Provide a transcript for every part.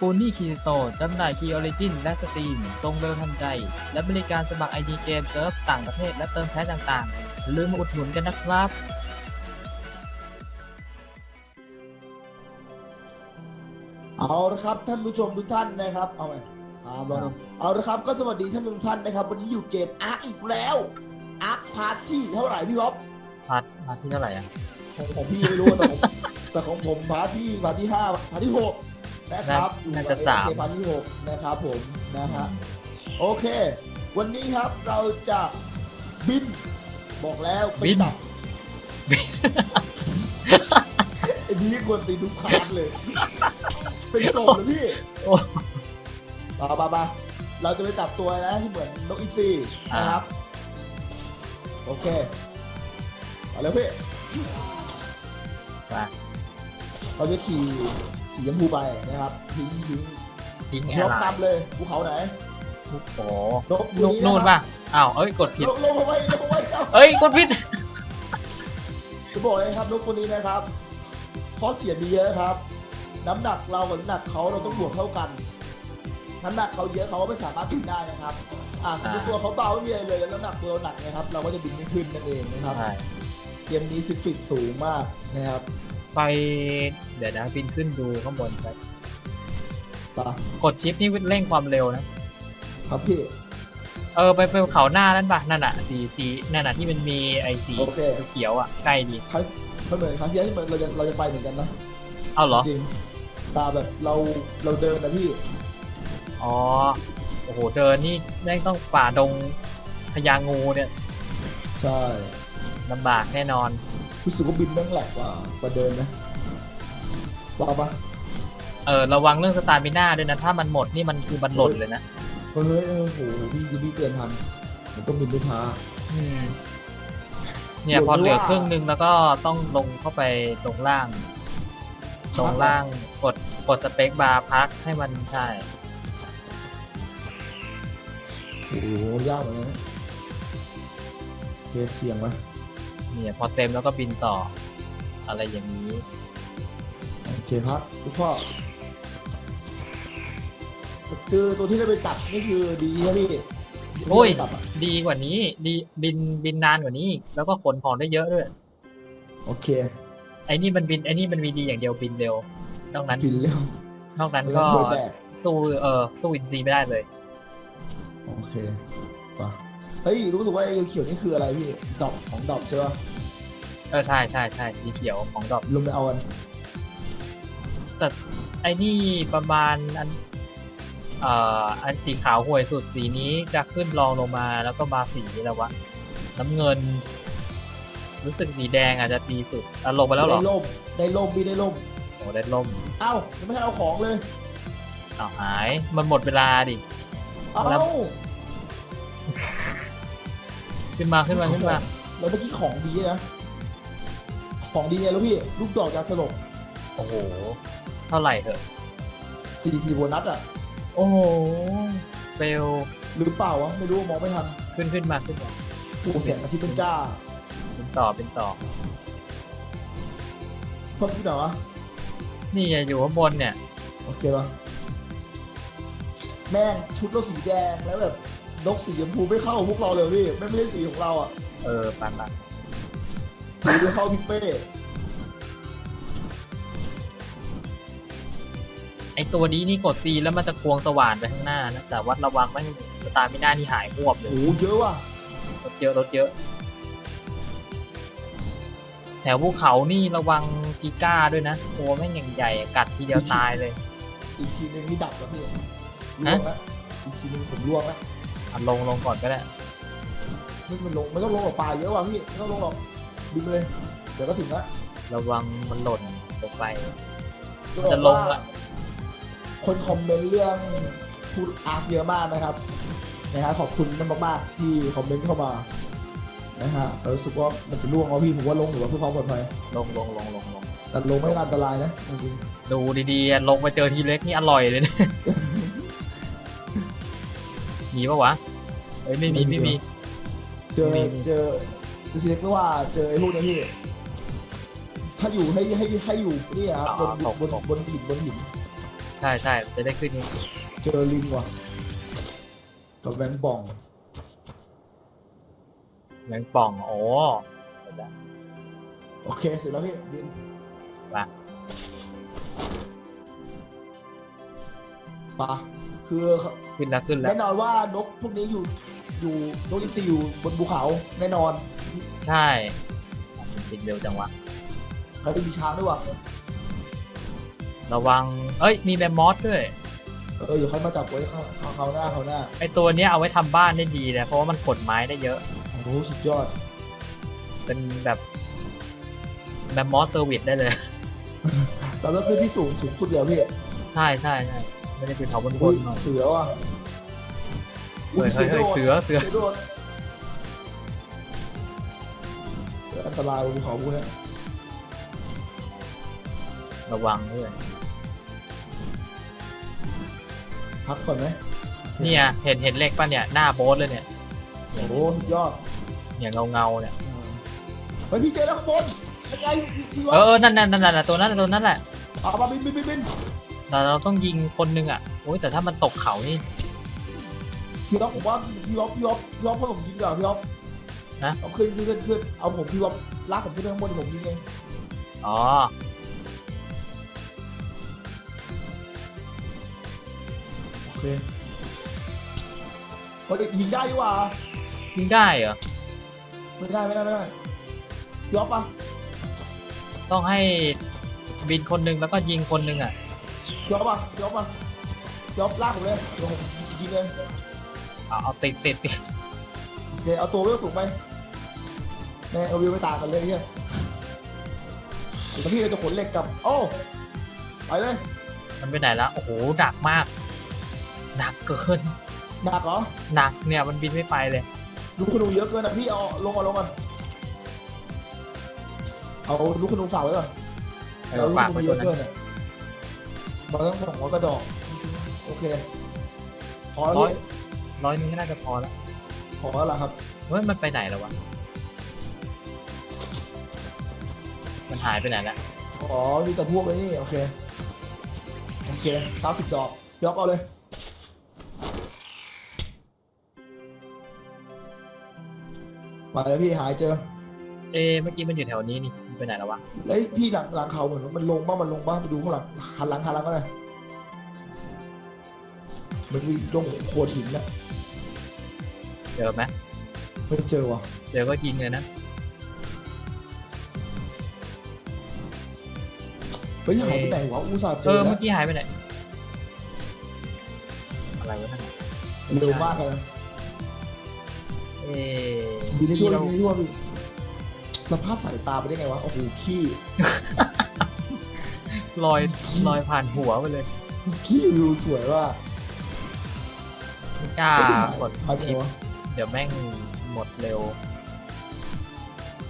ปูนี่คีโตจำหน่ายคีออริจินและสตรีมทรงเร็วทันใจ และบริการสมัครไอดีเกมเซิร์ฟต่างประเทศและเติมแพ็คต่างๆอย่าลืมมาอุดหนุนกันนะครับเอาละครับท่านผู้ชมทุกท่านนะครับเอาไปเอาบอลเอาละครับก็สวัสดีท่านทุกท่านนะครับ วันนี้อยู่เกมอาร์คอีกแล้วอาร์คพาร์ทที่เท่าไหร่พี่บ๊อบพาร์ทพาร์ทที่เท่าไหร่อะของของพี่ไม่รู้แต่ของแต่ของผมพาร์ทที่พาร์ทที่ห้าพาร์ทที่หก นะครับน่าจะสามอยู่กับ AFK พาร์ทที่หกนะครับผมนะฮะโอเค วันนี้ครับเราจะบิน บอกแล้วไปบินจับไอ้นี่ควรตีทุกพาร์ทเลย เป็นศพเลยพี่โอ้ปาปาปาเราจะไปจับตัวนะที่เหมือนนกอีซีนะครับ โอเคเอาเลยพี่ไปเราจะขี่ สีชมพูไปนะครับทิ้งทิ้งทิ้งยแอร์กไลน์นำเลยภูเขาไหนโอ้โหนกนู่นนู่นป่ะอ้าวเอ้ยกดผิดลงลงเอาไว้ลงเอาไว้ครับเอ้ยกดผิดจะบอกเลยครับนกตัวนี้นะครับข้อเสียดีเยอะครับ น้ำหนักเรากับน้ำหนักเขาเราต้องบวกเท่ากัน น้ำหนักเขาเยอะเขาก็ไม่สามารถบินได้นะครับ อ่าสมมติตัวเขาเบาไม่มีอะไรเลยแล้วน้ำหนักตัวเราหนักนะครับ เราก็จะบินไม่ขึ้นนั่นเองนะครับใช่เกมนี้ฟิสิกส์สูงมากนะครับ ไปเดี๋ยวนะบินขึ้นดูข้างบนไปปะกดชิปนี่เร่งความเร็วนะครับพี่ เออไปไปเขาหน้านั่นป่ะนั่นอะสีสีนั่นอะที่มันมีไอ้สีโอเค เขียวอะใกล้ดีครั้งมันเหมือนครั้งที่แล้วที่มันเราจะเราจะไปเหมือนกันนะเอาเหรอจริงตาแบบเราเราเดินนะพี่อ๋อโอ้โหเดินนี่แม่งต้องฝ่าดงพญางูเนี่ยใช่ลำบากแน่นอน รู้สึกว่าบินแม่งแหลกกว่ากว่าเดินนะว่าปะเออระวังเรื่องสตามิน่าด้วยนะ ถ้ามันหมดนี่มันคือมันหล่นเลยนะเฮ้ยเออโหพี่ยูพี่เตือนทันมันต้องบินได้ช้า อืมเนี่ยหรือพอเหลือว่าครึ่งหนึงแล้วก็ต้องลงเข้าไปตรงล่าง ตรงล่างกดกดสเปคบาร์พักให้มันใช่โอ้โหยากเหมือนกันนะเจอเสียงไหม เนี่ยพอเต็มแล้วก็บินต่อ อะไรอย่างนี้ โอเคครับทุกพ่อคือตัวที่ได้ไปจับนี่คือดีนะพี่โอ้ยที่ได้ไปจับอะดีกว่านี้ ดีบินบินนานกว่านี้อีกแล้วก็ขนของได้เยอะด้วย โอเคไอ้นี่มันบินไอ้นี่มันมีดีอย่างเดียวบินเร็วนอกนั้นบินเร็วนอกนั้นก็เร็วแบกสู้เออสู้อินซีไม่ได้เลย โอเคป่ะ เฮ้ยรู้สึกว่าไอ้เขียวๆนี่คืออะไรพี่ดอกของดอกใช่ปะเออใช่ใช่ใช่สีเขียวของดอกลงไปเอากันแต่ไอ้นี่ประมาณอันเอ่ออันสีขาวห่วยสุดสีนี้จะขึ้นรองลงมาแล้วก็มาสีแล้ววะน้ำเงิน รู้สึกสีแดงอาจจะดีสุดอะลงไปแล้วเหรอได้ล่มได้ล่มพี่ได้ล่มโอ้ได้ล่มเอ้ายังไม่ทันเอาของเลยอ้าวหายมันหมดเวลาดิ เอ้าแล้ว ขึ้นมาขึ้นมาขึ้นมาแล้วเมื่อกี้ของดีนะ ของดีไงแล้วพี่ ลูกดอกยาสลบโอ้โห เท่าไหร่เถอะซีดีซีโบนัสอะ โอ้โหเฟลหรือเปล่าวะ ไม่รู้มองไม่ทันขึ้นขึ้นมาขึ้นมาผู้เสียงอาทิตย์เป็นจ้า เป็นต่อเป็นต่อเพิ่มที่ไหนวะ นี่ไงอยู่ข้างบนเนี่ย โอเคปะแม่งชุดเราสีแดงแล้วแบบ นกสีชมพูไม่เข้ากับพวกเราเลยพี่ไม่ไม่ใช่สีของเราอะเออปันปันสีไม่เข้าพี่เป้ไอตัวนี้นี่กด C แล้วมันจะควงสว่านไปข้างหน้านะแต่วัดระวังไม่ให้สตาร์มิน่านี่หายหวบเลโอ้ยโหเยอะว่ะรถเยอะรถเยอะ แถวภูเขานี่ระวังกีก้าด้วยนะตัวแม่งอย่างใหญ่อะกัดทีเดียวตายเลย อีกทีหนึงนี่ดับแล้วพี่ล่วฮะงแล้วอีกทีหนึงผมล่วงแล้ว อะลงลงก่อนก็ได้ไม่มันลงไม่ต้องลงหรอกปลาเยอะว่ะพี่ไม่ต้องลงหรอกบินไปเลย เดี๋ยวก็ถึงแล้วระวังมันหล่นลงไปจะจะลงละ คนคอมเมนต์เรื่องพูดอาร์คเยอะมากนะครับนะฮะขอบคุณมากๆที่คอมเมนต์เข้ามานะฮะเรารู้สึกว่ามันจะล่วงเอาพี่ผมว่าลงหรือว่าเพื่อความปลอดภัยลงลงลงลงลงแต่ลงไม่อันตรายนะจริงดูดีๆอะลงไปเจอทีเล็กนี่อร่อยเลยนะ มีปะวะเอ้ยไม่มีไม่มีๆเจอมีเจอเจอทีเล็กไม่ว่าเจอไอ้พวกเนี้ยพี่ถ้าอยู่ให้ให้ให้อยู่นี่ครับบนบนบนบนหินบนหินใช่ใช่จะได้ขึ้นนี้เจอลิงว่ะกับแบงค์บอง แมงป่องโอ้โอเคเสร็จแล้วพี่บินมาปะ คือขึ้นแล้วขึ้นแล้วแน่นอนว่านกพวกนี้อยู่อยู่นกอินทรีอยู่บนภูเขาแน่นอนใช่ติดเร็วจังวะแล้วมีช้างด้วยว่ะระวัง เอ้ย มีแมมมอสด้วย เออเดี๋ยวค่อยมาจับไว้ข้างเขาเขาหน้าเขาหน้า ไอตัวเนี้ยเอาไว้ทำบ้านได้ดีเลยเพราะว่ามันขนไม้ได้เยอะ โอ้โหสุดยอด เป็นแบบแมมมอสเซอร์วิสได้เลยแต่เริ่มขึ้นที่สูงสูงสุดเดียวพี่ ใช่ใช่ใช่ ไม่ได้เป็นเขาบนบอุ้นยหน่อยเสือว่ะเฮ้ยเฮ้ยเฮ้ยเสือเสือเสือโดดเสืออันตรายบนภูเขาพวกเนี้ยระวังด้วยพักก่อนไหมเนี่ยเห็นเห็นเลขป่ะเนี่ยหน้าโบสเลยเนี่ยโอ้โหสุดยอดเนี่ยเงาเงาๆเนี่ยเฮ้ยพี่เจอแล้วข้างบนยังไงพี่เอวะอเออนั่นนั่นนั่นนั่นตัวนั้นตัวนั้นแหละเอามาบินบินบินบิน แต่เราต้องยิงคนหนึงอะโอ้ยแต่ถ้ามันตกเขานี่ พี่อ๊อฟผมว่าพี่อ๊อฟพี่อ๊อฟพี่อ๊อฟให้ผมยิงดีกว่าพี่อ๊อฟฮะ เอาขึ้นขึ้นขึ้นขึ้นเอาผมพี่อ๊อฟลากผมขึ้นไปข้างบนเดี๋ยวผมยิงเองอ๋อโอเคเฮ้ยยิงได้ดีกว่ายิงได้เหรอไม่ได้ไม่ได้ไม่ได้พี่อ๊อฟปะต้องให้บินคนหนึงแล้วก็ยิงคนหนึงอะ พี่อ๊อฟปะพี่อ๊อฟปะพี่อ๊อฟลากผมเลยเดี๋ยวผมยิงเลยเอาเอาติดติดติดโอเคเอาตัวเวลสูงไปแม่เอาวิวไม่ต่างกันเลยเนี่ยแล้วพี่จะขนเหล็กกลับ โอ้ไปเลยมันไปไหนละโอ้โหหนักมากหนักเกินหนักเหรอหนักเนี่ยมันบินไม่ไปเลย ลูกขนูเยอะเกินอะพี่เอาลงก่อนลงก่อนเอาลูกขนูฝากไว้ก่อนเออฝากไว้เยตัวอะนั้นเกินอะ บางต้องของกระดอกโอเคพอแล้วร้อยพี่ร้อยนึงก็น่าจะพอแล้วพอแล้วล่ะครับเฮ้ยมันไปไหนแล้ววะ มันหายไปไหนแล้วอ๋อมีแต่พวกไอ้นี่โอเคโอเคเก้าสิบดอกยกเอาเลยมาแล้วพี่หายเจอ เอ๊ะเมื่อกี้มันอยู่แถวนี้นี่มันไปไหนแล้ววะแล้วพี่หลังหลังเขาเหมือนมันลงบ้างมันลงบ้างไปดูข้างหลังหันหลังหันหลังก็ได้มันมีตรงโขดหินนะเจอไหมไม่เจอว่ะเจอก็ยิงเลยนะเฮ้ยหายไปไหนวะอุตส่าห์เจเอออแล้เมื่วอกี้หายไปไหนอะไรวะนั่นน่ะเร็วมากเลยเอ๊ะดีในทั่วเราดีในทั่วพี่ สภาพสายตาไปได้ไงวะ โอ้โหขี้ลอยลอยผ่านหัวไปเลยขี้วิวสวยว่ะไม่กล้ากดหายไปไหชินปวะเดี๋ยวแม่งหมดเร็ว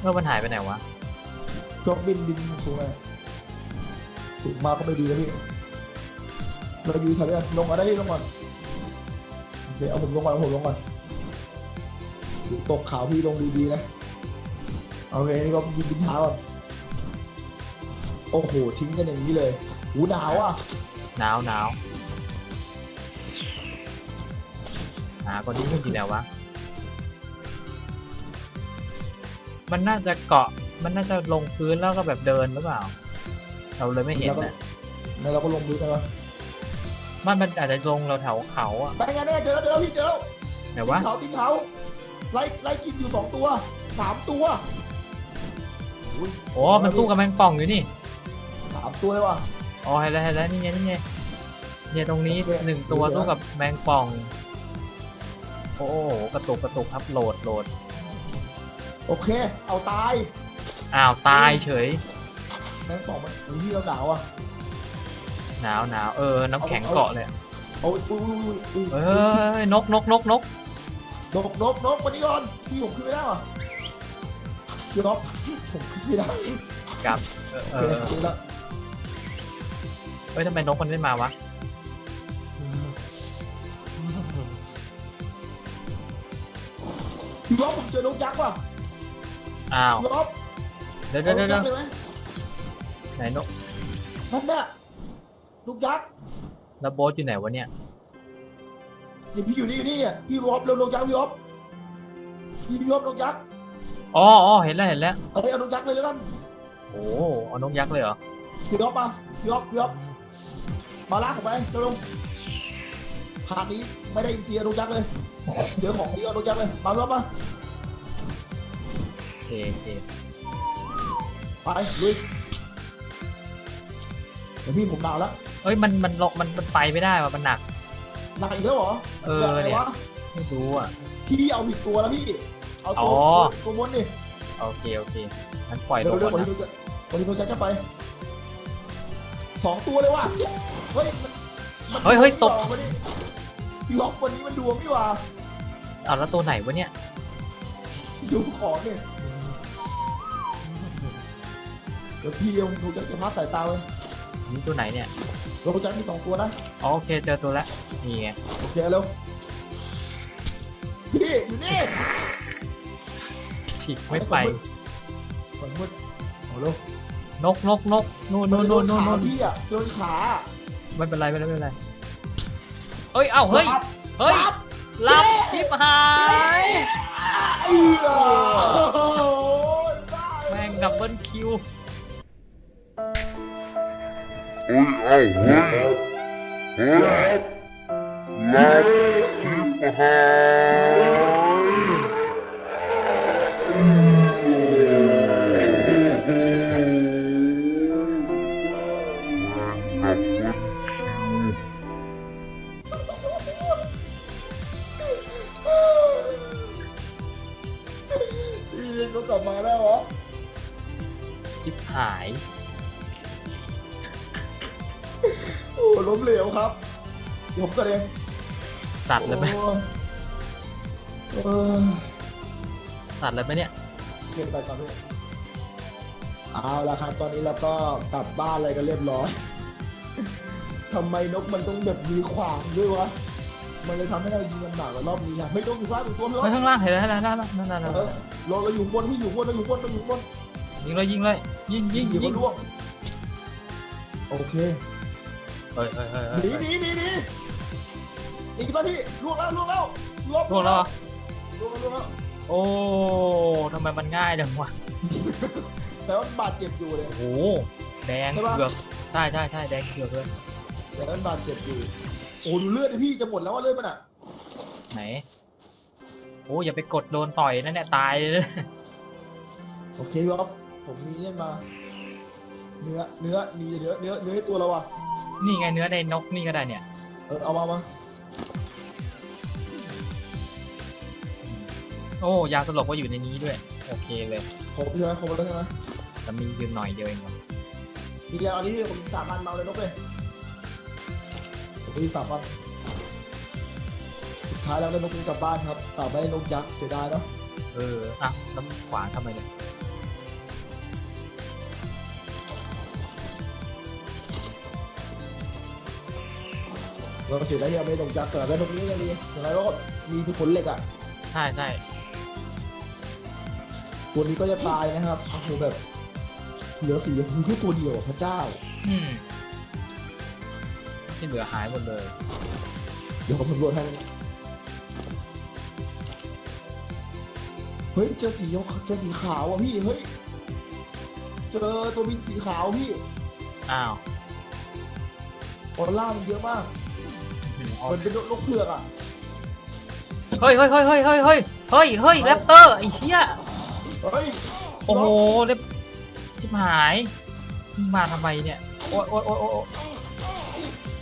เมื่อมันหายไปไหนวะเครื่องบินบินสูงเลยสูงมากก็ไม่ดีแล้วพี่ เราอยู่แถวนี้ก่อนลงมาได้ที่ลงก่อนโอเคเอาผมลงก่อนเอาผมลงก่อนตกขาวพี่ลงดีๆนะ โอเคนี่ก็ยิงบินเท้าก่อนโอ้โห ทิ้งกันอย่างนี้เลยหูหนาวอะ หนาวหนาวหาคนที่มันอยู่ไหนวะ มันน่าจะเกาะ มันน่าจะลงพื้นแล้วก็แบบเดินหรือเปล่า เราเลยไม่เห็นนะแล้วเราก็ลงมือกันวะมันมันอาจจะลงเราแถวเขาอะไปไงได้ไงเจอแล้วเจอแล้วพี่เจอแล้วแต่ว่าตีนเขาตีนเขาไล่ไล่กินอยู่สองตัวสามตัว อุ้ยโอ้มันสู้กับแมงป่องอยู่นี่สามตัวเลยว่ะ อ๋อเห็นแล้วเห็นแล้วนี่ไงนี่ไงเนี่ยตรงนี้โอเคหนึ่งตัวเดี๋ยวสู้กับแมงป่อง โอ้โหกระตุกกระตุกครับโหลดโหลดโอเค เอาตาย อ้าวตายเฉยแม่งสองมันอุ้ยที่เราหนาวอะหนาวหนาวเออ น้ำแข็งเกาะเลยเอาอุ้ยอุ้ยอุ้ยอุ้ยเอ้ยนกนกนกนกนกนกนกมานี่ก่อนพี่ผมขึ้นไม่ได้ว่ะ พี่นกผมขึ้นไม่ได้กับเออโอเอเคอขึ้นแล้วเฮ้ยทำไมนกมันไม่มาวะพี่นกผมเจอนกยักษ์ว่ะอ้าวพี่นกเดี๋ยวเดี๋ยวเอานเดี๋ยวกยักษ์เลยไหมไหนนกนั่นน่ะนกยักษ์แล้วโบ๊ทอยู่ไหนวะเนี่ยนี่พี่อยู่นี่อยู่นี่เนี่ยพี่วอบเร็วลงยักษ์พี่วอบพี่พี่วอบลงยักษ์ อ๋ออ๋อเห็นแล้วเห็นแล้ว เอ้ยเอาลงยักษ์เลยแล้วกันโอ้เอานกยักษ์เลยเหรอ พี่วอบมาพี่วอบพี่วอบมาลากผมไปเร็วลงพาร์ทนี้ไม่ได้อินเสียลงยักษ์เลยเดี๋ยวของพี่เอาลงยักษ์เลยมาพี่วอบมาโอเคโอเคไปลุยเดี๋ยวพี่ผมหนาวแล้วเอ้ยมันมันลงมันมันไปไม่ได้ว่ะมันหนัก หนักอีกแล้วเหรอเออกิดะไรเนี่ย วะไม่รู้อะพี่เอาผิดตัวแล้วพี่ เอาตัวอ๋อตัวมดนี่โอเคโอเคงั้นปล่อยลเร็วงเร็วก่อนวันนะนี้เราจะวันนี้เราจะจะไปสองตัวเลยว่ะเฮ้ยมันมันเฮ้ยเฮ้ยตกวันนี้พี่ล็อกวันนี้มันดวงนี่ว่ะเอาแล้วตัวไหนวะเนี่ยดูของเนี่ยเดี๋ยวพี่เดียวดูจะจะพักสายตาเลยนี่ตัวไหนเนี่ยเราจะมีสองตัวนะอ๋อโอเคเจอตัวแล้วนี่ไงโอเคเร็วพี่อยู่นี่ ฉีกไม่ไปฝนมืดเอาเร็วนกนกนกนู่นนู่นนู่นนู่นขานู่นพี่อะโดนขาไม่เป็นไรไม่เป็นไรไม่เป็นไรเอ้ยเอ้าเฮ้ยปั๊บเฮ้ยปั๊บลับชิบหายเอื้อโอ้โหบ้าเลยแม่งดับเบิลคิว Oi, au, oi. Oi. Lá, tipo, โอ้ล้มเหลวครับเดี๋ยวผมก็เองตัดเลยไหมโอ้เออตัดเลยไหมเนี่ย เก็บไปก่อนด้วยเอาละครับ ตอนนี้เราก็กลับบ้านอะไรกันเรียบร้อย ทำไมนกมันต้องแบบมีขวางด้วยวะ มันเลยทำให้เรายิงลำบากกว่ารอบนี้นะเฮ้ยนกอยู่ข้างตัวไม่เฮ้ยวะข้างล่างเห็นแล้วเห็นแล้วเห็นแล้วนั่นนั่นนั่นเออเราเราอยู่บนพี่อยู่บนเราอยู่บนเราอยู่บนยิงเลยยิงเลยยิงยิงอยู่บยินงล่วงโอเค เฮ้ยเฮ้ยเฮ้ยหเฮ้นียหนีหนีหนีอีกกี่นาทีล่วงแล้วล่วงแล้วล่วงล่วงแล้วเหรอล่วงแล้วล่วงแล้วโอ้ทำไมมันง่ายจังวะแต่ว่ามันบาดเจ็บอยู่เลย โอ้โหแดงใช่ปะ เกือกใช่ใช่ใช่แดงเกือกเลยแต่ว่ามันบาดเจ็บอยู่โอ้ดูเลือดดิพี่จะหมดแล้วว่าเลือดมันอะไหนโอ้อย่าไปกดโดนต่อยนั่นแหละตายเลยนะโอเคครับผมมีเนี่ยมา เนื้อเนื้อมีเนื้อเนื้อเนื้อให้ตัวเราอะนี่ไงเนื้อในนกนี่ก็ได้เนี่ยเออเอามามาโอ้ยาสลบก็อยู่ในนี้ด้วย โอเคเลยครบใช่ไหมครบแล้วใช่ไหมแต่มีอยู่หน่อยเดียวเองวะมีอย่างอันนี้ผมสามพันเมาเลยนกเลยผมมีสามพันสุดท้ายแล้วได้นกนี้กลับบ้านครับแต่ไม่ได้นกยักษ์เสียดายเนาะเอออะแล้วขวางทำไมเนี่ย เราเสียดายที่เราไม่ได้นกยักษ์แต่ได้นกนี้ก็ดีอย่างไรก็มีที่ผลเหล็กอะใช่ใช่ตัวนี้ก็จะตายนะครับก็คือแบบเหลือสีชมพูแค่ตัวเดียวอะพระเจ้า อืมที่เหลือหายหมดเลยเดี๋ยวผมสำรวจให้เฮ้ยเจอสีเขียวเจอสีขาวอะพี่เฮ้ยเจอตัวบินสีขาวพี่อ้าวออร่ามันเยอะมาก มันเป็นนกเผือกอะเฮ้ยเฮ้ยเฮ้ยเฮ้ยเฮ้ยเฮ้ยเฮ้ยเฮ้ยแรปเตอร์ไอ้เชี่ยเฮ้ยโอ้โหเล็บชิบหายมึงมาทำไมเนี่ยโอ๊ยโอ๊ยโอ๊ยโอ๊ยโอ๊ย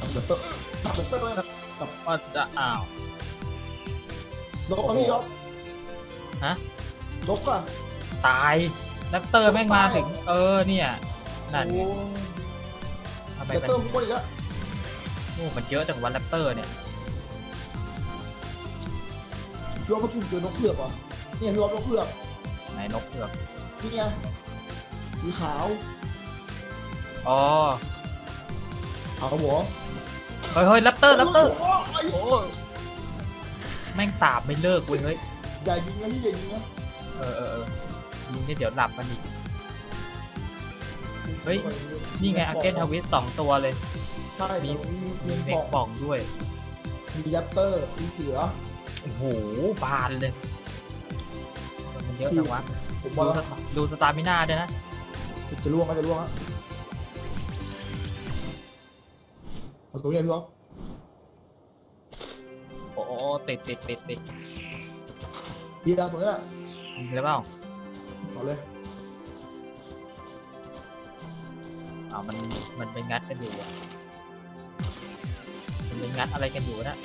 ตับเดอะเตอร์ตับเดอะเตอร์เลยนะอะจะอ้าวนกอะพี่ครับฮะนกอะตายแรปเตอร์แม่งมาถึง เออเนี่ยนั่นไงโอ้ทำไมเดอะมันเตอร์ผมก็อีกแล้ว โอ้มันเยอะจังวันแรปเตอร์เนี่ยพี่ว่าเมื่อกี้ผมเจอนกเผือกเหรอเนี่ยพี่ว่านกเผือกไหนนกเผือกนี่ไงสีขาวอ๋อขาวหัวเฮ้ยเฮ้ยแรปเตอร์แรปเตอร์โอ้ยโอ้แม่งตาบไม่เลิกเว้ยเฮ้ยอย่ายิงนะพี่อย่ายิงนะเออเออเออยิงเนี่ยเดี๋ยวหลับกันอีก เฮ้ย นี่ไงอาเกนทวิสสองตัวเลย ใช่มีมีมีมีเม็บกอกป่องด้วย มียัปเตอร์มีเสือโอ้โหบานเลย มันเยอะจังวะผมดูว่าสตดูสตามิน่าด้วยนะ จะล่วงก็จะล่วงอะเอาตรงนี้พี่ก๊อฟโอ้โหติดติดติดติดพี่ดาวตรงนี้แหละยิงเลยเปล่าต่อเลยอ้าวมันมันไปงัดกันอยู่อะมันไป งัดอะไรกันอยู่นะ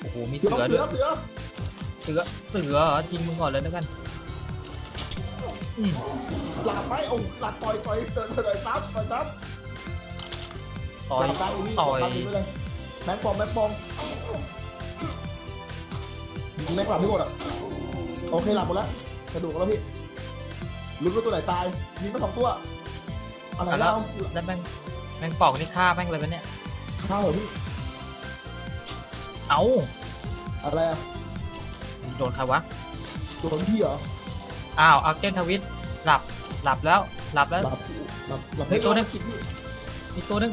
โอ้โหมีเสืเสืออเสืด้วอยเสือเสือเสือเหรอยิงมึงก่อนเลยแล้วกันอืมหลับไหมโอ้หลับต่อยต่อยเตือนต่อยซ้ำต่อยซ้ำต่อยหลับได้พี่ต่อยหลับไปเลยแม็กปอมแม็กปอมแม็กหลับไม่หมดอะโอเคหลับหมดแล้วกระดูกแล้วพี่ลุ้นว่าตัวไหนตายยิงไปสองตัวอะไรอะแล้แล้ววแล้วแม่งแม่งป่องนี่ฆ่าแม่งเลยปะเนี่ยข้าวเหรอพี่ เอ้าอะไรอะโดนใครวะโดนพี่เหรออ้าวอาเกนทวิตหลับหลับแล้วหลับแล้ว หลับหลับหลับเฮ้ยตัวนึงคิดพี่อีกตัวหนึง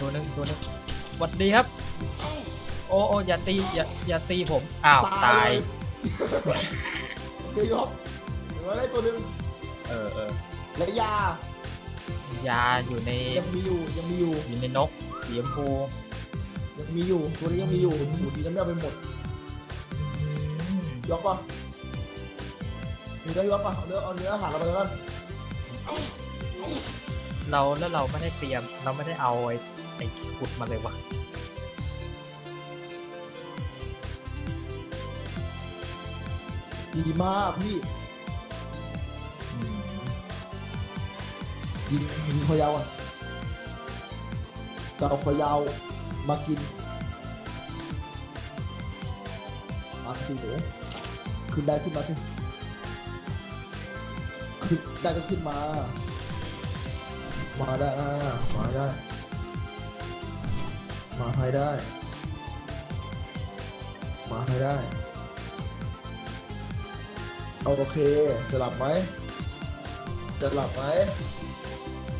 ตัวหนึงตัวหนึงสวัสดีครับ โอ้โอ้อย่าตีอย่าอย่าตีผมอ้าวตาย เลยเฮ้ยครับเหลืออะไรตัวหนึงเออเออและยายาอยู่ในยังมีอยู่ยังมีอยู่อยู่ในนกสีชมพู ยังมีอยู่ ตัวนี้ยังมีอยู่หมูดีนั้นไม่เอาไปหมดอืมยกป่ะมีได้ยกป่ะเอาเนื้อเอาเนื้ออาหารเราไปแล้วกันเราแล้วเราไม่ได้เตรียม เราไม่ได้เอาไอ้ไอ้ขุดมาเลยวะดีมากพี่อืมยิงยิงคอยาวอะจะเอาคอยาว มากินมาสิเดี๋ยวขึ้นได้ขึ้นมาสิขึ้นได้ก็ขึ้นมา มาได้มาได้ มาให้ได้ มาให้ได้เอาโอเคจะหลับไหมจะหลับไหม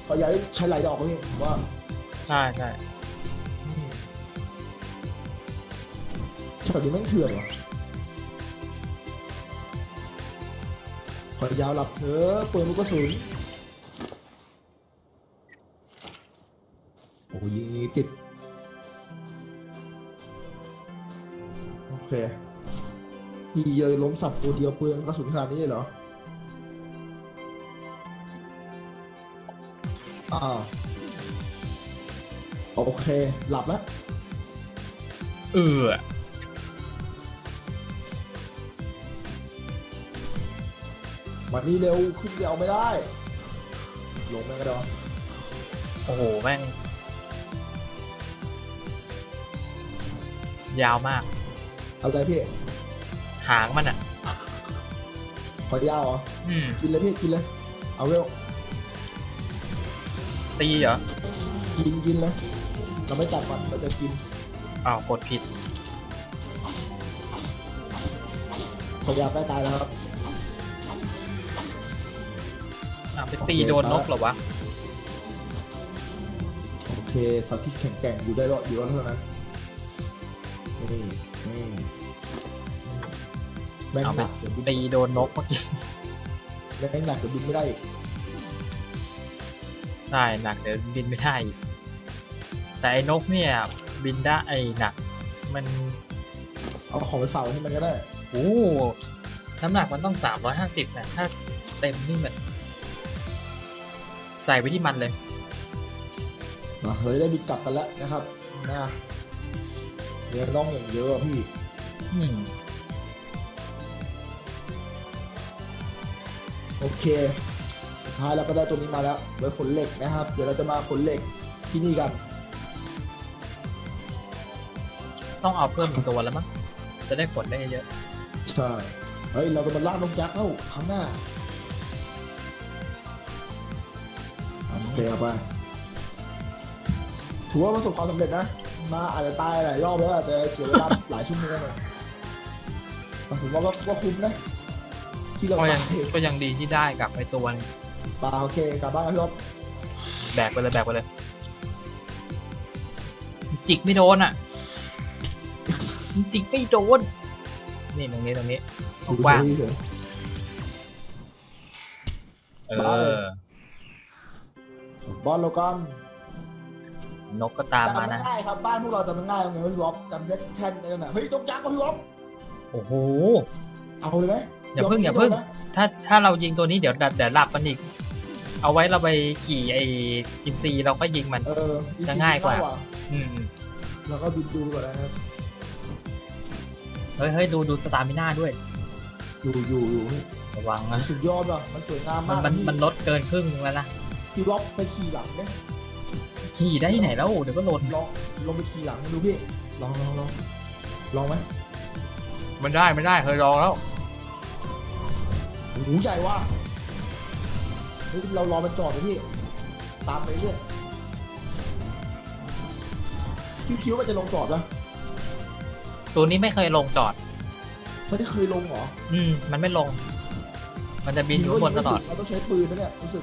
เขาอยากใช้ไหลดอกนี่ผมว่าใช่ใช่ ช็อตนี้แม่งเถื่อนวะขอยาวหลับเถอะเปิดลูกกระสุนโอ้ยยิงติด โอเคยิงเยอะล้มสับตัวเดียวเปลืองกระสุนขนาดนี้เลยเหรออ่าโอเค หลับแล้ว เออ วันนี้เร็วขึ้นไปเอาไม่ได้ ลงแม่งก็ได้วะโอ้โห แม่ง ยาวมาก เอาใจพี่หางมันอะ ขอยาวเหรอ อืม กินเลยพี่กินเลย เอาเร็ว ตีเหรอ กินกินเลย เราไม่จับมันเราจะกิน อ้าวกดผิด ขอยาวใกล้ตายแล้วครับ อะไปตีโดนนกเหรอวะ โอเคสัตว์ที่แข็งแกร่งอยู่ได้รอดอยู่รอดเท่านั้นนี่นี่แม่งเอาหไป นักเดี๋ยวบินตีโดนนกเมื่อกี้ แม่งหนักเดี๋ยวบินไม่ได้อีกได้หนักเดี๋ยวบินไม่ได้อีกแต่ไอ้นกเนี่ย บินได้ไอ้หนัก มันเอาของไปฝากไว้ให้มันก็ได้ โอ้น้ำหนักมันต้องสามร้อยห้าสิบนะถ้าเต็มนี่มัน ใส่ไปที่มันเลยอะเราจะได้บินกลับกันแล้วนะครับนะเนื้อน้องอย่างเยอะอะพี่อืมโอเคสุดท้ายเราก็ได้ตัวนี้มาแล้วไว้ขนเหล็กนะครับ เดี๋ยวเราจะมาขนเหล็กที่นี่กัน ต้องเอาเพิ่มอีกตัวแล้วมั้งจะได้ผลได้เยอะ ใช่ เฮ้ย เราจะมาล่านกยักษ์เข้าครั้งหน้า เคเอาไปถือว่าประสบความสำเร็จนะ มาอาจจะตายหลายรอบแล้วแต่เสียเวลาหลายชั่วโมงหน่อยแต่ผมว่าก็ก็คุ้มนะ ที่เราก็ตายังยก็ยังดีที่ได้กลับไปตัวหนึ่งปาโอเคกลับบ้านครับพี่อ๊อฟแบกไปเลยแบกไปเลย จิกไม่โดนอะมันจิกไม่โดน นี่ตรงนี้ตรงนี้กว้างๆเออ บอลโลกันนกก็ตามมาจำนะง่ายครับบ้านพวกเราจำง่ายตรงไหนพี่วอฟจำได้แค่นั้นน่ะเฮ้ยต้องยักษ์ป่ะพี่วอฟโอ้โห เอาเลยไหมอย่าเพิ่งอย่าเพิ่ง ถ้าถ้าเรายิงตัวนี้เดี๋ยวเดี๋ยวหลับกันอีก เอาไว้เราไปขี่ไออินซีเราก็ยิงมัน เออจะง่ายกว่า อืมแล้วก็บินดูก่อนนะครับเฮ้ยเฮ้ยดูดูสตามิน่าด้วย อยู่อยู่อยู่ระวังนะสุดยอดว่ะมันสวยงามมันมากมันพี่มันลดเกินครึ่งนึงแล้วนะ พี่วอฟไปขี่หลังเนี่ยขี่ได้ที่ไหนแล้วเดี๋ยวก็หล่นลองลองไปขี่หลังดูพี่ ลองลองลองลองไหมมันได้ไม่ได้เคยลองแล้วหูใหญ่ว่ะเฮ้ยเรารอมันจอดไปพี่ ตามไปเรื่อยพี่คิดว่ามันจะลงจอดปะตัวนี้ไม่เคยลงจอด ไม่ได้เคยลงเหรอ อืม มันไม่ลง มันจะบินอยู่ข้างบนตลอด เราต้องใช้ปืนนะเนี่ยรู้สึก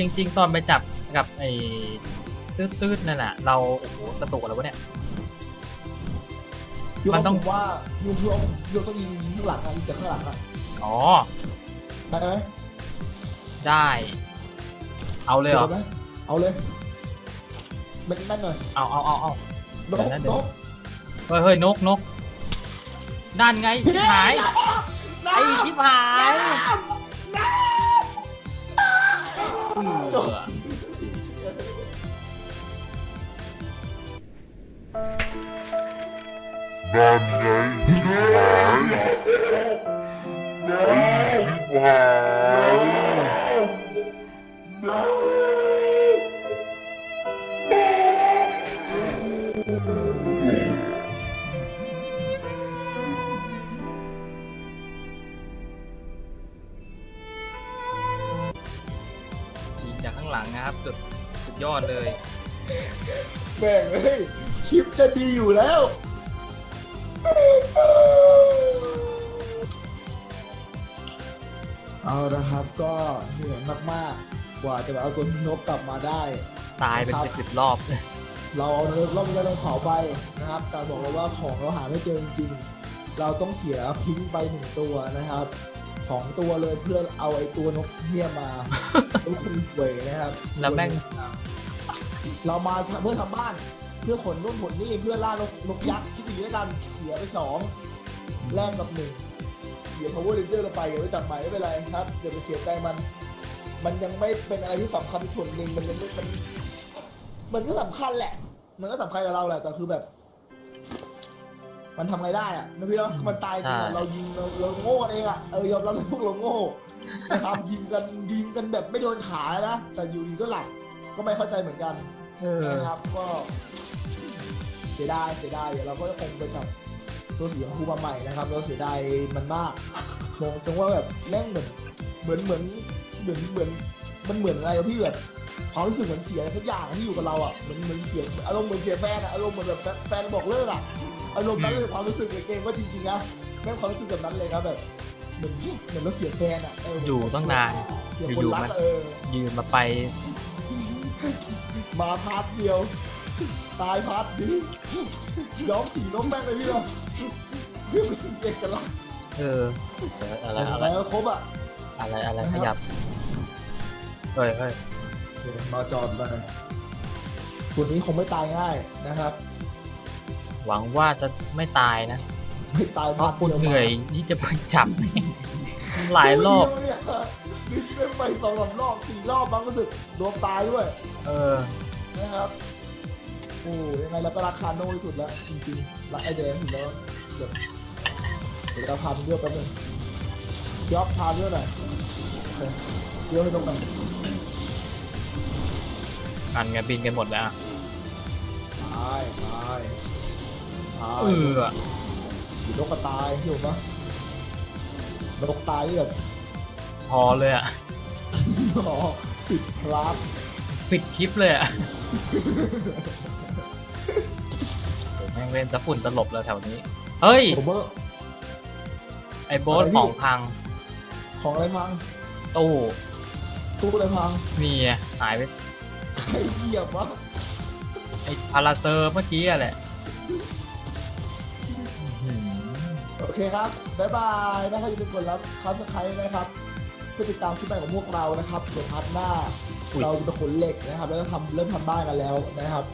จริง ๆ ตอนไปจับกับไอ้ตืดๆนั่นแหละเราโอ้โหกระตุกอะไรวะเนี่ยมันต้องผมว่ายูยูยูต้องยิงข้างหลังอะยิงจากข้างหลังอะอ๋อ ได้ไหมได้ เอาเลยเหรอ ได้ไหมเอาเลยเป็นแม่นหน่อยเอาเอาเอาเอานเดี๋กยวนะเดี๋นยว กเฮ้ยเฮ้ยนกนกนั่นไงชิบหายน้ไอ้ชิบหาย เออ อยู่แล้ว เอาละครับก็เหนื่อยมากๆ กว่าจะเอาตัวนกกลับมาได้ ตายเป็นครับสิบสิบรอบ เราเอาเนื้อล่องเรือลงเขาไปนะครับแต่บอกเลยว่าของเราหาไม่เจอจริงๆเราต้องเสียพิงค์ไปหนึ่งตัวนะครับสองตัวเลยเพื่อเอาไอ้ตัวนกเนี่ยมาต้องคุยหวยนะครับ แล้วแม่งเรามาเพื่อทำบ้าน เพื่อขนนู่นขนนี่เพื่อล่านกนกยักษ์ที่ตีด้วยกันเสียไปสองแลกกับหนึ่งเสีย power ranger เราไปอย่าไปจับใหม่ไม่เป็นไรครับอย่าไปเสียใจมัน มันยังไม่เป็นอะไรที่สำคัญส่วนหนึ่งมันยังไม่มันมันก็สำคัญแหละ มันก็สำคัญกับเราแหละแต่คือแบบ มันทำไงได้อะนะพี่เนาะมันตายจริงใช่อะเรายิงเราเราโง่เองอะเออยอมรับเลยพวกเราโง่นะครับยิงกันยิงกันแบบไม่โดนขานะแต่อยู่ดีก็หลับก็ไม่เข้าใจเหมือนกัน เออนะครับก็เสียดายเสียดายเดี๋ยวเราก็คงไปจับตัวสีของครูมาใหม่นะครับเราเสียดายมันมากมองตรงว่าแบบแม่งเหมือนเหมือนเหมือนเหมือนเหมือนมันเหมือนอะไรอะพี่แบบความรู้สึกเหมือนเสียอะไรสักอย่างที่อยู่กับเราอะเหมือนเหมือนเสียอารมณ์เหมือนเสียแฟนอะอารมณ์เหมือนแบบแฟนแฟนบอกเลิกอะอารมณ์นั้นเลยความรู้สึกในเกมว่าจริงๆนะแม่งความรู้สึกแบบนั้นเลยครับแบบเหมือนเหมือนเราเสียแฟนอะเอยู่ตั้งนานเสียคนรักอะเออยืนมาไป มาพาร์ทเดียว ตายพาร์ทนี้ย้อมสีน้องแม่งเลยพี่เราเรื่องเป็นเอกลักษณ์เออเอออะไรอะไรแล้วครบอะอะไรอะไรขยับเฮ้ยเฮ้ยเดี๋ยวมาจอดมาหน่อยตัวนี้คงไม่ตายง่ายนะครับ หวังว่าจะไม่ตายนะ ไม่ตายเพพาราะร์ทคุณเดียวเหนื่อยที่จะไปจับหลายรอบเดีวเนี่ยนี่เล่นไปสองสามรอบสี่รอบมั้งรู้สึกรวมตายด้วย เออนะครับ โอ้ยังไงเราก็รักคาโน่ที่สุดแล้วจริงๆรักไอแดงที่สุดแล้วเดี๋ยวเดี๋ยวเราพาไปเลือกแป๊บนึงยอกพาเลือกหน่อยโอเคเลือกให้ตรงกันอันไงบินกันหมดแล้วอะตายตายตายเอออยู่นกกระตายอยู่ปะนกตายที่แบบพอเลยอะอ๋อปิดพลาสปิดคลิปเลยอะโอ้แม่ง เล่นซะฝุ่นตลบแล้วแถวนี้ เฮ้ยผมว่าไอ้โบ๊ทอะไรพี่ ของพังของอะไรพังตู้ตู้อะไรพังนี่ไงหายไปใครเหยียบวะไอ้พาราเซอร์เมื่อกี้อะแหละอื้อหือโอเคครับบ๊ายบายนะครับอย่าลืมกดรับคับสไครต์นะครับเพื่อติดตามคลิปใหม่ของพวกเรานะครับเดี๋ยวพาร์ทหน้า เราจะไปขนเหล็กนะครับ แล้วก็ทำเริ่มทำบ้านกันแล้วนะครับ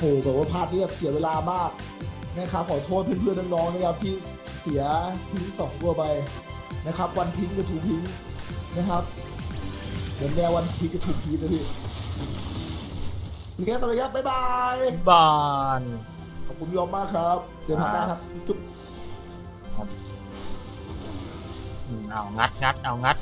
โหแบบว่าพาร์ทนี้แบบเสียเวลามากนะครับขอโทษเพื่อนๆน้องๆนะครับที่เสียพิงค์สองตัวไปนะครับวันพิงค์กับทูพิงค์นะครับเดี๋ยวแนววันพิงค์กับทูพิงค์นะพี่โอเคตอนนี้ครับบ๊ายบายบานขอบคุณยอมมากครับเดี๋ยวพาร์ทหน้าครับจุ๊บ อืมเอางัดงัดเอางัด